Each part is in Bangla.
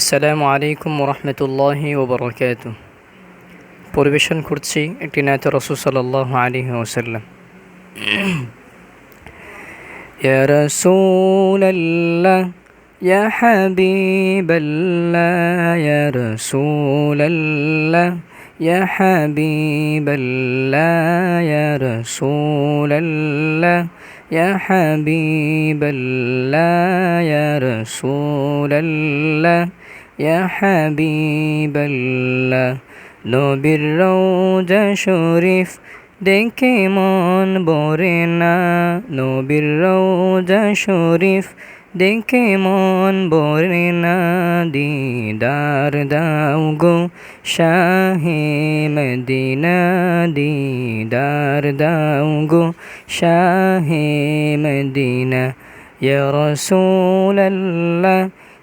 আসসালামু আলাইকুম রহমতুল্লাহি ওবরাকাত পরিবেশন করছি একটি নায়ত রসুল সাল্লাহ আলী ওসাল্লাম يا رسول الله يا حبيب الله يا رسول الله يا حبيب الله يا رسول الله يا حبيب الله يا رسول الله يا حبيب الله নবীর রওজা শরীফ দেখে মন বরে না নবীর রওজা শরীফ দেখে মন বরে না দিদার দাও গো শাহে মদিনা দিদার দাও গো শাহে মদিনা ইয়া রাসূলাল্লাহ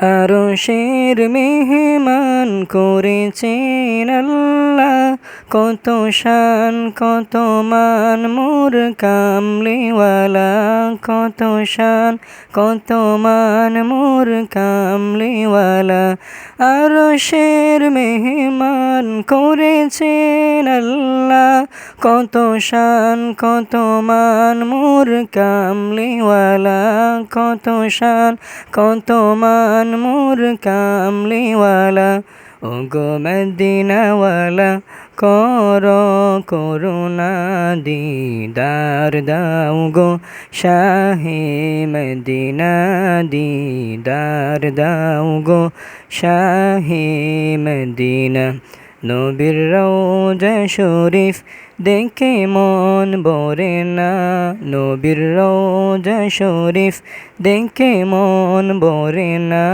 আরশের মেহমান করেছেন আল্লাহ। কত শান, কত মান, মোর কামলিওয়ালা। কত শান, কত মান, মোর কামলিওয়ালা। আরশের মেহমান করেছেন আল্লাহ। কত শান, কত মান, মোর কামলিওয়ালা। কত শান, কত মান মোর কামলিওয়ালা ও গো মদিনাওয়ালা কর করুণা দিদার দাও গো, শাহে মদিনা দিদার দাও গো, শাহে মদিনা, নবীর রওজা শরীফ দেখে মন বরে না। নবীর রওজা শরীফ দেখে মন বরে না।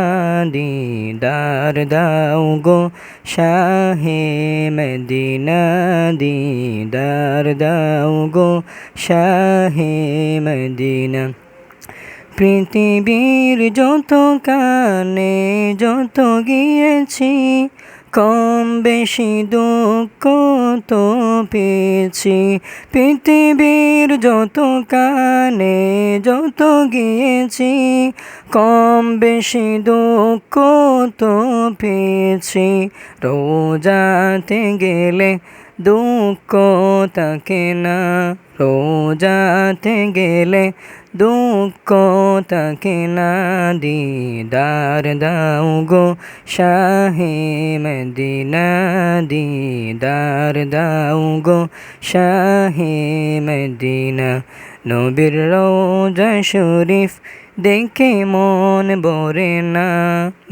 দিদার দাও গো শাহে মদিনা। দিদার দাও গো শাহে মদিনা। পৃথিবীর যত কানে যত গিয়েছি কম বেশি দুঃখ তো পেয়েছি। পৃথিবীর যত কানে যত গিয়েছি, কম বেশি দুঃখ তো পেয়েছি। রোজাতে গেলে দুঃখ থাকে না রোজাতে গেলে দুঃখ তাকে না দিদার দাও গো শাহে মদিনা, দিদার দাও গো শাহে মদিনা। নবীর রোজা শরীফ দেখে মন বরে না।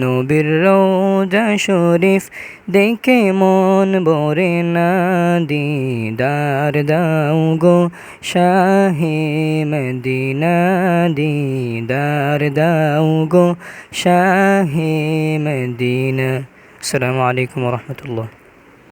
নবীর রোজা শরীফ দেখে মন বরে না। দিদার দাও গো শাহে মদিনা, দিদার দাও গো শাহে মদিনা। আসসালামু আলাইকুম রহমতুল্লাহ।